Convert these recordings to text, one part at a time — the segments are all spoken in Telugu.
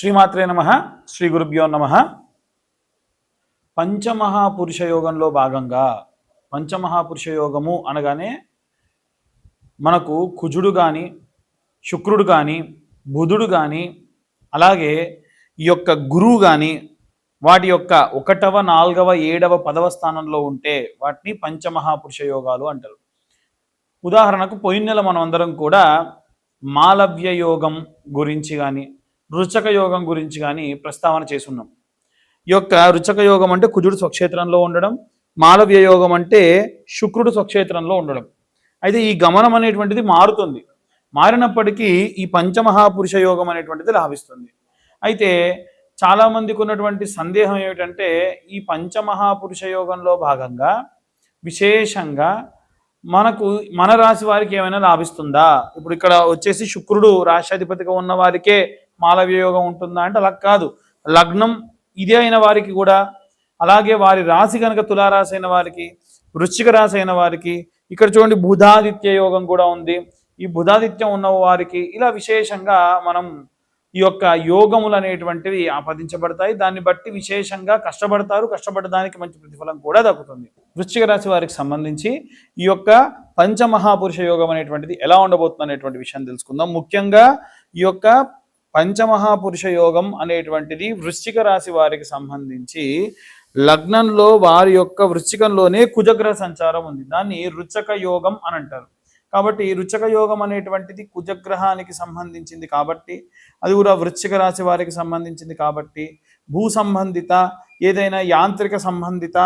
శ్రీమాత్రే నమ శ్రీ గురుభ్యో నమ. పంచమహాపురుష యోగంలో భాగంగా పంచమహాపురుష యోగము అనగానే మనకు కుజుడు కానీ శుక్రుడు కానీ బుధుడు కానీ అలాగే ఈ యొక్క గురువు కానీ వాటి యొక్క ఒకటవ నాలుగవ ఏడవ పదవ స్థానంలో ఉంటే వాటిని పంచమహాపురుష యోగాలు అంటారు. ఉదాహరణకు పోయిన నెల మనం అందరం కూడా మాలవ్య యోగం గురించి కానీ రుచక యోగం గురించి కానీ ప్రస్తావన చేసున్నాం. ఈ యొక్క రుచక యోగం అంటే కుజుడు స్వక్షేత్రంలో ఉండడం మాలవ్య యోగం అంటే శుక్రుడు స్వక్షేత్రంలో ఉండడం. అయితే ఈ గమనం అనేటువంటిది మారుతుంది. మారినప్పటికీ ఈ పంచమహాపురుష యోగం అనేటువంటిది లాభిస్తుంది. అయితే చాలామందికి ఉన్నటువంటి సందేహం ఏమిటంటే ఈ పంచమహాపురుష యోగంలో భాగంగా విశేషంగా మనకు మన రాశి వారికి ఏమైనా లాభిస్తుందా? ఇప్పుడు ఇక్కడ వచ్చేసి శుక్రుడు రాష్ట్రాధిపతిగా ఉన్న వారికే మాలవ్యయోగం ఉంటుందా అంటే అలా కాదు. లగ్నం ఇదే అయిన వారికి కూడా అలాగే వారి రాశి కనుక తులారాశి అయిన వారికి వృశ్చిక రాశి అయిన వారికి ఇక్కడ చూడండి బుధాదిత్య యోగం కూడా ఉంది. ఈ బుధాదిత్యం ఉన్న వారికి ఇలా విశేషంగా మనం ఈ యొక్క యోగములు అనేటువంటివి ఆపాదించబడతాయి. దాన్ని బట్టి విశేషంగా కష్టపడతారు కష్టపడడానికి మంచి ప్రతిఫలం కూడా దక్కుతుంది. వృశ్చిక రాశి వారికి సంబంధించి ఈ యొక్క పంచమహాపురుష యోగం అనేటువంటిది ఎలా ఉండబోతుంది అనేటువంటి విషయం తెలుసుకుందాం. ముఖ్యంగా ఈ యొక్క పంచమహాపురుష యోగం అనేటువంటిది వృశ్చిక రాశి వారికి సంబంధించి లగ్నంలో వారి యొక్క వృశ్చికంలోనే కుజగ్రహ సంచారం ఉంది. దాన్ని రుచక యోగం అని అంటారు. కాబట్టి రుచక యోగం అనేటువంటిది కుజగ్రహానికి సంబంధించింది కాబట్టి అది కూడా వృశ్చిక రాశి వారికి సంబంధించింది కాబట్టి భూ సంబంధిత ఏదైనా యాంత్రిక సంబంధిత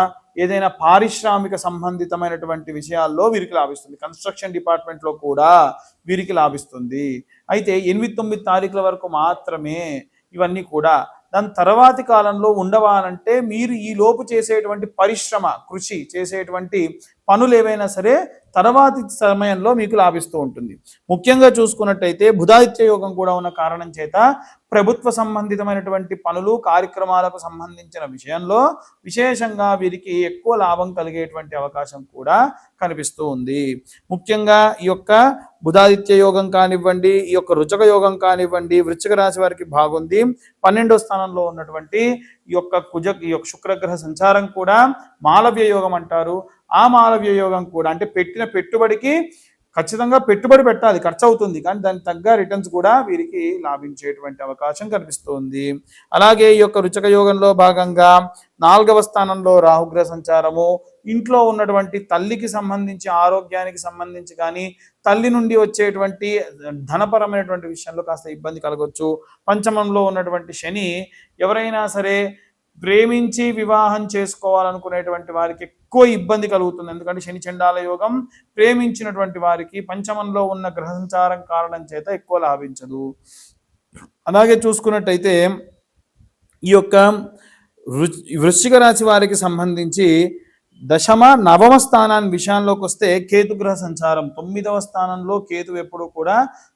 ఏదైనా పారిశ్రామిక సంబంధితమైనటువంటి విషయాల్లో వీరికి లాభిస్తుంది. కన్స్ట్రక్షన్ డిపార్ట్మెంట్లో కూడా వీరికి లాభిస్తుంది. అయితే ఎనిమిది తొమ్మిది తారీఖుల వరకు మాత్రమే ఇవన్నీ కూడా. దాని తర్వాతి కాలంలో ఉండవాలంటే మీరు ఈ లోపు చేసేటువంటి పరిశ్రమ కృషి చేసేటువంటి పనులు ఏవైనా సరే తర్వాతి సమయంలో మీకు లాభిస్తూ ఉంటుంది. ముఖ్యంగా చూసుకున్నట్టయితే బుధాదిత్య యోగం కూడా ఉన్న కారణం చేత ప్రభుత్వ సంబంధితమైనటువంటి పనులు కార్యక్రమాలకు సంబంధించిన విషయంలో విశేషంగా వీరికి ఎక్కువ లాభం కలిగేటువంటి అవకాశం కూడా కనిపిస్తూ ఉంది. ముఖ్యంగా ఈ యొక్క బుధాదిత్య యోగం కానివ్వండి ఈ యొక్క రుచక యోగం కానివ్వండి వృచ్చిక రాశి వారికి బాగుంది. పన్నెండో స్థానంలో ఉన్నటువంటి ఈ యొక్క కుజ ఈ యొక్క శుక్రగ్రహ సంచారం కూడా మాలవ్య యోగం అంటారు. ఆ మాలవ్య యోగం కూడా అంటే పెట్టిన పెట్టుబడికి ఖచ్చితంగా పెట్టుబడి పెట్టాలి ఖర్చు అవుతుంది కానీ దానికి తగ్గ రిటర్న్స్ కూడా వీరికి లాభించేటువంటి అవకాశం కనిపిస్తుంది. అలాగే ఈ యొక్క రుచక యోగంలో భాగంగా నాలుగవ స్థానంలో రాహుగ్రహ సంచారము ఇంట్లో ఉన్నటువంటి తల్లికి సంబంధించి ఆరోగ్యానికి సంబంధించి కానీ తల్లి నుండి వచ్చేటువంటి ధనపరమైనటువంటి విషయంలో కాస్త ఇబ్బంది కలగొచ్చు. పంచమంలో ఉన్నటువంటి శని ఎవరైనా సరే ప్రేమించి వివాహం చేసుకోవాలనుకునేటువంటి వారికి ఎక్కువ ఇబ్బంది కలుగుతుంది. ఎందుకంటే శని చండాల యోగం ప్రేమించినటువంటి వారికి పంచమంలో ఉన్న గ్రహ సంచారం కారణం చేత ఎక్కువ లాభించదు. అలాగే చూసుకున్నట్టయితే ఈ యొక్క వృ- వృశ్చిక రాశి వారికి సంబంధించి దశమ నవమ స్థానాన్ని విషయంలోకి వస్తే కేతు గ్రహ సంచారం తొమ్మిదవ స్థానంలో కేతు ఎప్పుడు కూడా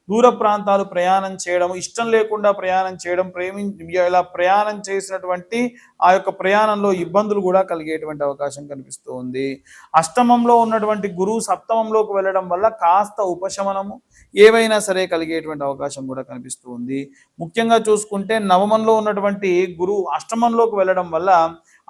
దూర ప్రాంతాలు ప్రయాణం చేయడం ఇష్టం లేకుండా ప్రయాణం చేయడం ప్రేమి ఇలా ప్రయాణం చేసినటువంటి ఆ యొక్క ప్రయాణంలో ఇబ్బందులు కూడా కలిగేటువంటి అవకాశం కనిపిస్తూ ఉంది అష్టమంలో ఉన్నటువంటి గురువు సప్తమంలోకి వెళ్ళడం వల్ల కాస్త ఉపశమనము ఏవైనా సరే కలిగేటువంటి అవకాశం కూడా కనిపిస్తూ ఉంది ముఖ్యంగా చూసుకుంటే నవమంలో ఉన్నటువంటి గురువు అష్టమంలోకి వెళ్ళడం వల్ల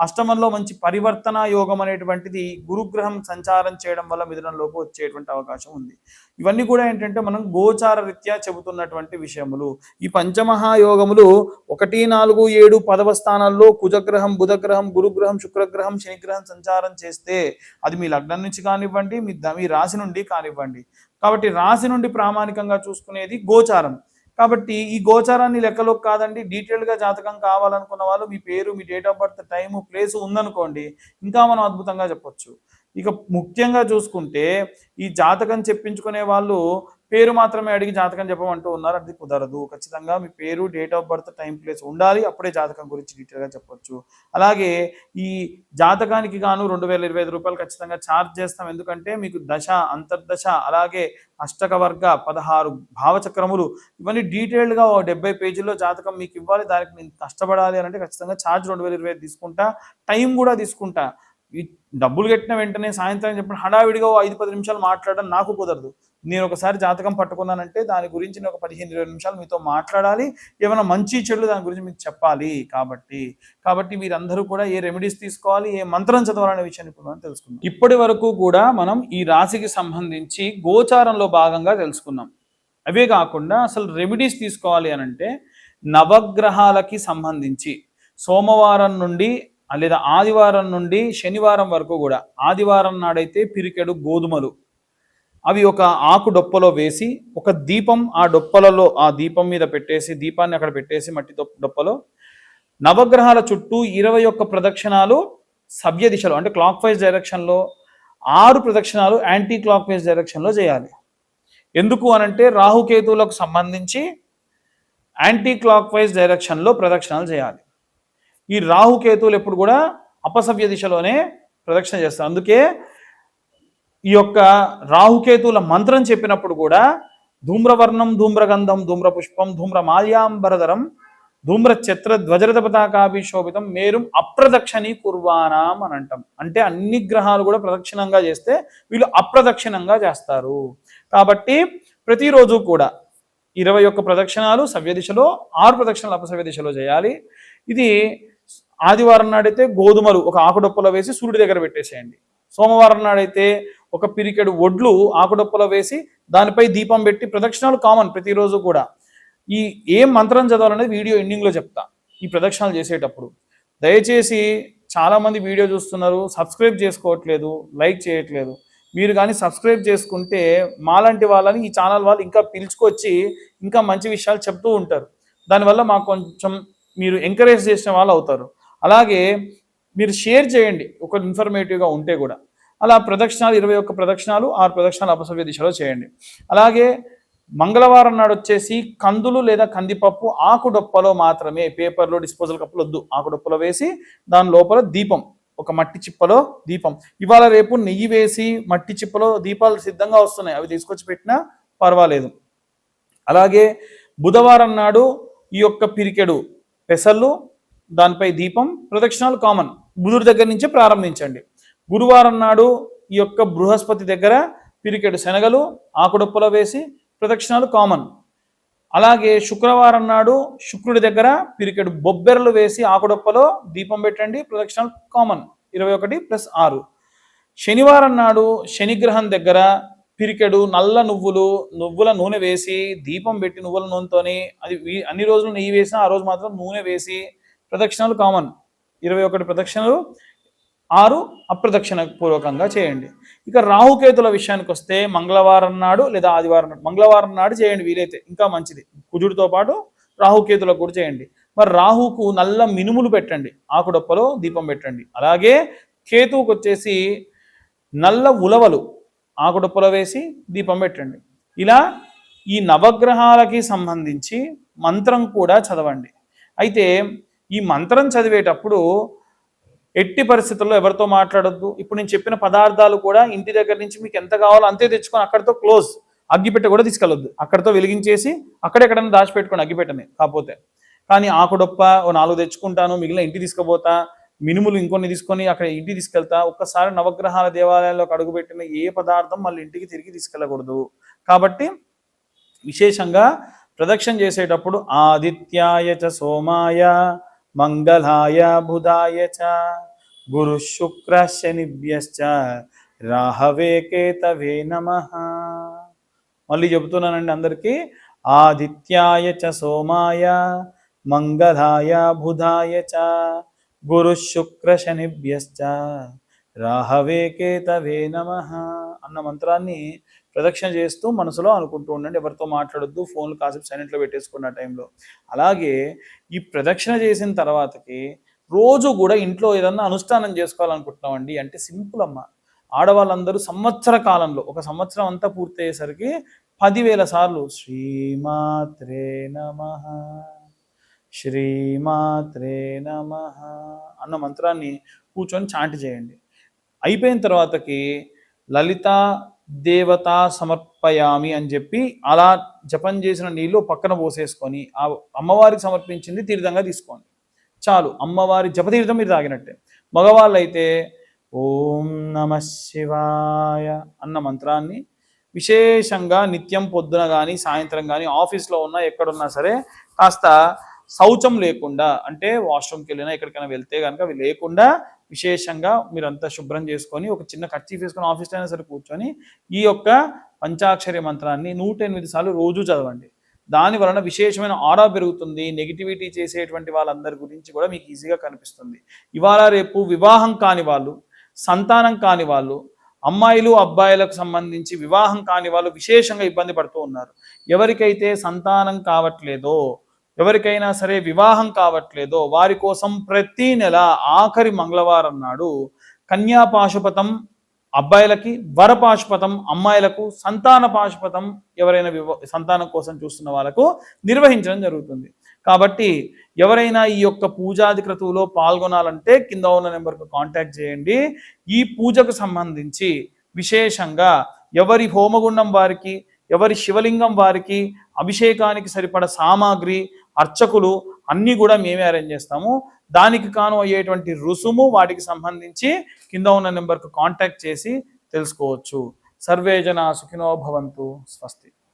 అష్టమంలో మంచి పరివర్తన యోగం అనేటువంటిది గురుగ్రహం సంచారం చేయడం వల్ల మిథునంలోకి వచ్చేటువంటి అవకాశం ఉంది. ఇవన్నీ కూడా ఏంటంటే మనం గోచార రీత్యా చెబుతున్నటువంటి విషయములు. ఈ పంచమహాయోగములు ఒకటి నాలుగు ఏడు పదవ స్థానాల్లో కుజగ్రహం బుధగ్రహం గురుగ్రహం శుక్రగ్రహం శనిగ్రహం సంచారం చేస్తే అది మీ లగ్నం నుంచి కానివ్వండి మీ ద- మీ రాశి నుండి కానివ్వండి. కాబట్టి రాశి నుండి ప్రామాణికంగా చూసుకునేది గోచారం. కాబట్టి ఈ గోచారాన్ని లెక్కలోకి కాదండి డీటెయిల్గా జాతకం కావాలనుకున్న వాళ్ళు మీ పేరు మీ date of birth time place ఉందనుకోండి ఇంకా మనం అద్భుతంగా చెప్పొచ్చు. ఇక ముఖ్యంగా చూసుకుంటే ఈ జాతకం చెప్పించుకునే వాళ్ళు పేరు మాత్రమే అడిగి జాతకం చెప్పమంటూ ఉన్నారు. అది కుదరదు. ఖచ్చితంగా మీ పేరు date of birth time place ఉండాలి. అప్పుడే జాతకం గురించి డీటెయిల్గా చెప్పొచ్చు. అలాగే ఈ జాతకానికి గాను రెండు వేల ఇరవై ఐదు రూపాయలు ఖచ్చితంగా ఛార్జ్ చేస్తాం. ఎందుకంటే మీకు దశ అంతర్దశ అలాగే అష్టక వర్గ పదహారు భావచక్రములు ఇవన్నీ డీటెయిల్డ్గా ఓ డెబ్బై పేజీల్లో జాతకం మీకు ఇవ్వాలి. దానికి నేను కష్టపడాలి అని అంటే ఖచ్చితంగా ఛార్జ్ రెండు వేల ఇరవై ఐదు తీసుకుంటా. టైం కూడా తీసుకుంటా. ఈ డబ్బులు కట్టిన వెంటనే సాయంత్రం చెప్పిన హడావిడిగా ఓ ఐదు పది నిమిషాలు మాట్లాడడం నాకు కుదరదు. నేను ఒకసారి జాతకం పట్టుకున్నానంటే దాని గురించి నేను ఒక పదిహేను ఇరవై నిమిషాలు మీతో మాట్లాడాలి. ఏమైనా మంచి చెడు దాని గురించి మీకు చెప్పాలి కాబట్టి. కాబట్టి మీరందరూ కూడా ఏ రెమెడీస్ తీసుకోవాలి ఏ మంత్రం చదవాలనే విషయాన్ని ఇప్పుడు మనం తెలుసుకుందాం. ఇప్పటి వరకు కూడా మనం ఈ రాశికి సంబంధించి గోచారంలో భాగంగా తెలుసుకున్నాం అవే కాకుండా అసలు రెమెడీస్ తీసుకోవాలి అని అంటే నవగ్రహాలకి సంబంధించి సోమవారం నుండి లేదా ఆదివారం నుండి శనివారం వరకు కూడా ఆదివారం నాడైతే పిరికెడు గోధుమలు. అవి ఒక ఆకు డొప్పలో వేసి ఒక దీపం ఆ డొప్పలలో ఆ దీపం మీద పెట్టేసి దీపాన్ని అక్కడ పెట్టేసి మట్టి డొప్పలో నవగ్రహాల చుట్టూ ఇరవై ఒక్క ప్రదక్షిణాలు సవ్య దిశలో అంటే క్లాక్ వైజ్ డైరెక్షన్లో ఆరు ప్రదక్షిణాలు యాంటీ క్లాక్ వైజ్ డైరెక్షన్లో చేయాలి. ఎందుకు అనంటే రాహుకేతువులకు సంబంధించి యాంటీ క్లాక్ వైజ్ డైరెక్షన్లో ప్రదక్షిణాలు చేయాలి. ఈ రాహుకేతువులు ఎప్పుడు కూడా అపసవ్య దిశలోనే ప్రదక్షిణ చేస్తారు. అందుకే ఈ యొక్క రాహుకేతువుల మంత్రం చెప్పినప్పుడు కూడా ధూమ్రవర్ణం ధూమ్రగంధం ధూమ్రపుష్పం ధూమ్ర మాల్యాంబరధరం ధూమ్ర ఛత్ర ధ్వజరథ పతాకాభిశోభితం మేరుం అప్రదక్షిణీ కుర్వానాం అని అంటాం. అంటే అన్ని గ్రహాలు కూడా ప్రదక్షిణంగా చేస్తే వీళ్ళు అప్రదక్షిణంగా చేస్తారు. కాబట్టి ప్రతిరోజు కూడా ఇరవై ఒక్క ప్రదక్షిణాలు సవ్య దిశలో ఆరు ప్రదక్షిణాలు అపసవ్య దిశలో చేయాలి. ఇది ఆదివారం నాడైతే గోధుమలు ఒక ఆకుడొప్పలో వేసి సూర్యుడి దగ్గర పెట్టేసేయండి. సోమవారం నాడైతే ఒక పిరికెడు ఒడ్లు ఆకుడొప్పలో వేసి దానిపై దీపం పెట్టి ప్రదక్షిణాలు కామన్ ప్రతిరోజు కూడా. ఈ ఏం మంత్రం చదవాలనేది వీడియో ఎండింగ్లో చెప్తా. ఈ ప్రదక్షిణాలు చేసేటప్పుడు. దయచేసి చాలామంది వీడియో చూస్తున్నారు సబ్స్క్రైబ్ చేసుకోవట్లేదు లైక్ చేయట్లేదు. మీరు కానీ సబ్స్క్రైబ్ చేసుకుంటే మాలాంటి వాళ్ళని ఈ ఛానల్ వాళ్ళు ఇంకా పిలుచుకొచ్చి ఇంకా మంచి విషయాలు చెప్తూ ఉంటారు. దానివల్ల మాకు కొంచెం మీరు ఎంకరేజ్ చేసిన వాళ్ళు అవుతారు. అలాగే మీరు షేర్ చేయండి ఒక ఇన్ఫర్మేటివ్గా ఉంటే కూడా. అలా ప్రదక్షిణాలు ఇరవై ఒక్క ప్రదక్షిణాలు ఆరు ప్రదక్షిణాలు అపసవ్య దిశలో చేయండి. అలాగే మంగళవారం నాడు వచ్చేసి కందులు లేదా కందిపప్పు ఆకుడొప్పలో మాత్రమే పేపర్లో డిస్పోజల్ కప్పులు వద్దు ఆకుడొప్పలో వేసి దాని లోపల దీపం ఒక మట్టి చిప్పలో దీపం. ఇవాళ రేపు నెయ్యి వేసి మట్టి చిప్పలో దీపాలు సిద్ధంగా వస్తున్నాయి. అవి తీసుకొచ్చి పెట్టినా పర్వాలేదు. అలాగే బుధవారం నాడు ఈ యొక్క పిరికెడు పెసళ్ళు దానిపై దీపం ప్రదక్షిణాలు కామన్. బుధుడి దగ్గర నుంచే ప్రారంభించండి. గురువారం నాడు ఈ యొక్క బృహస్పతి దగ్గర పిరికెడు శనగలు ఆకుడొప్పలో వేసి ప్రదక్షిణాలు కామన్. అలాగే శుక్రవారం నాడు శుక్రుడి దగ్గర పిరికెడు బొబ్బెరలు వేసి ఆకుడొప్పలో దీపం పెట్టండి ప్రదక్షిణాలు కామన్. ఇరవై ఒకటి ప్లస్ ఆరు. శనివారం నాడు శనిగ్రహం దగ్గర పిరికెడు నల్ల నువ్వులు నువ్వుల నూనె వేసి దీపం పెట్టి నువ్వుల నూనెతోని అది అన్ని రోజులు నెయ్యి వేసినా ఆ రోజు మాత్రం నూనె వేసి ప్రదక్షిణాలు కామన్. ఇరవై ఒకటి ప్రదక్షిణలు. ఆరు అప్రదక్షిణ పూర్వకంగా చేయండి. ఇక రాహుకేతుల విషయానికి వస్తే మంగళవారం నాడు లేదా ఆదివారం నాడు మంగళవారం నాడు చేయండి వీలైతే ఇంకా మంచిది. కుజుడితో పాటు రాహుకేతులకు కూడా చేయండి. మరి రాహుకు నల్ల మినుములు పెట్టండి ఆకుడొప్పలో దీపం పెట్టండి. అలాగే కేతువుకు వచ్చేసి నల్ల ఉలవలు ఆకుడొప్పలో వేసి దీపం పెట్టండి. ఇలా ఈ నవగ్రహాలకి సంబంధించి మంత్రం కూడా చదవండి. అయితే ఈ మంత్రం చదివేటప్పుడు ఎట్టి పరిస్థితుల్లో ఎవరితో మాట్లాడొద్దు. ఇప్పుడు నేను చెప్పిన పదార్థాలు కూడా ఇంటి దగ్గర నుంచి మీకు ఎంత కావాలో అంతే తెచ్చుకొని అక్కడితో క్లోజ్ అగ్గిపెట్టె కూడా తీసుకెళ్ళొద్దు. అక్కడితో వెలిగించేసి అక్కడెక్కడన్నా దాచిపెట్టుకోండి అగ్గిపెట్టని కాకపోతే. కానీ ఆకుడొప్ప ఓ నాలుగు తెచ్చుకుంటాను మిగిలిన ఇంటి తీసుకుపోతా మినుములు ఇంకొన్ని తీసుకొని అక్కడ ఇంటికి తీసుకెళ్తా ఒక్కసారి నవగ్రహాల దేవాలయాల్లోకి అడుగుపెట్టిన ఏ పదార్థం మళ్ళీ ఇంటికి తిరిగి తీసుకెళ్ళకూడదు. కాబట్టి విశేషంగా ప్రదక్షిణ చేసేటప్పుడు ఆదిత్యాయ చ సోమాయ. మంగళాయ బుధాయ చ. గురు శుక్ర శనిభ్యశ్చ. రాహవే కేతవే నమ. మళ్ళీ చెబుతున్నానండి అందరికీ. ఆదిత్యాయ చ సోమాయ. మంగళాయ బుధాయ చ. గురు శుక్ర శనిభ్యశ్చ. రాహవే కేతవే నమ అన్న మంత్రాన్ని ప్రదక్షిణ చేస్తూ మనసులో అనుకుంటూ ఉండండి. ఎవరితో మాట్లాడొద్దు ఫోన్లు కాసేపు సైలెంట్లో పెట్టేసుకున్న టైంలో. అలాగే ఈ ప్రదక్షిణ చేసిన తర్వాతకి రోజు కూడా ఇంట్లో ఏదన్నా అనుష్ఠానం చేసుకోవాలనుకుంటున్నామండి అంటే సింపుల్ అమ్మ. ఆడవాళ్ళందరూ సంవత్సర కాలంలో ఒక సంవత్సరం అంతా పూర్తయ్యేసరికి పదివేల సార్లు శ్రీమాత్రే నమ శ్రీమాత్రే నమ అన్న మంత్రాన్ని కూర్చొని చాంటి చేయండి. అయిపోయిన తర్వాతకి లలిత దేవత సమర్పయామి అని చెప్పి అలా జపం చేసిన నీళ్ళు పక్కన పోసేసుకొని ఆ అమ్మవారికి సమర్పించింది తీర్థంగా తీసుకోండి. చాలు అమ్మవారి జపతీర్థం మీరు తాగినట్టే. మగవాళ్ళు అయితే ఓం నమ శివాయ అన్న మంత్రాన్ని విశేషంగా నిత్యం పొద్దున కానీ సాయంత్రం కానీ ఆఫీస్లో ఉన్నా ఎక్కడున్నా సరే కాస్త శౌచం లేకుండా అంటే వాష్రూమ్కి వెళ్ళినా ఎక్కడికైనా వెళ్తే కనుక అవి లేకుండా విశేషంగా మీరంతా శుభ్రం చేసుకొని ఒక చిన్న కర్చీఫ్ వేసుకొని ఆఫీస్లో అయినా సరే కూర్చొని ఈ యొక్క పంచాక్షరి మంత్రాన్ని నూట ఎనిమిది సార్లు రోజు చదవండి. దాని వలన విశేషమైన ఆరా పెరుగుతుంది. నెగిటివిటీ చేసేటువంటి వాళ్ళందరి గురించి కూడా మీకు ఈజీగా కనిపిస్తుంది. ఇవాళ రేపు వివాహం కాని వాళ్ళు సంతానం కాని వాళ్ళు అమ్మాయిలు అబ్బాయిలకు సంబంధించి వివాహం కాని వాళ్ళు విశేషంగా ఇబ్బంది పడుతూ ఉన్నారు. ఎవరికైతే సంతానం కావట్లేదో ఎవరికైనా సరే వివాహం కావట్లేదో వారి కోసం ప్రతి నెల ఆఖరి మంగళవారం నాడు కన్యా పాశుపతం అబ్బాయిలకి వర పాశుపతం అమ్మాయిలకు సంతాన పాశుపతం ఎవరైనా వివ సంతానం కోసం చూస్తున్న వాళ్ళకు నిర్వహించడం జరుగుతుంది. కాబట్టి ఎవరైనా ఈ యొక్క పూజాది క్రతువులో పాల్గొనాలంటే కింద ఉన్న నెంబర్కు కాంటాక్ట్ చేయండి. ఈ పూజకు సంబంధించి విశేషంగా ఎవరి హోమగుండం వారికి ఎవరి శివలింగం వారికి అభిషేకానికి సరిపడ సామాగ్రి అర్చకులు అన్నీ కూడా మేమే అరేంజ్ చేస్తాము. దానికి కాను అయ్యేటువంటి రుసుము వాటికి సంబంధించి కింద ఉన్న నెంబర్కు కాంటాక్ట్ చేసి తెలుసుకోవచ్చు. సర్వే జన సుఖినో భవంతు. స్వస్తి.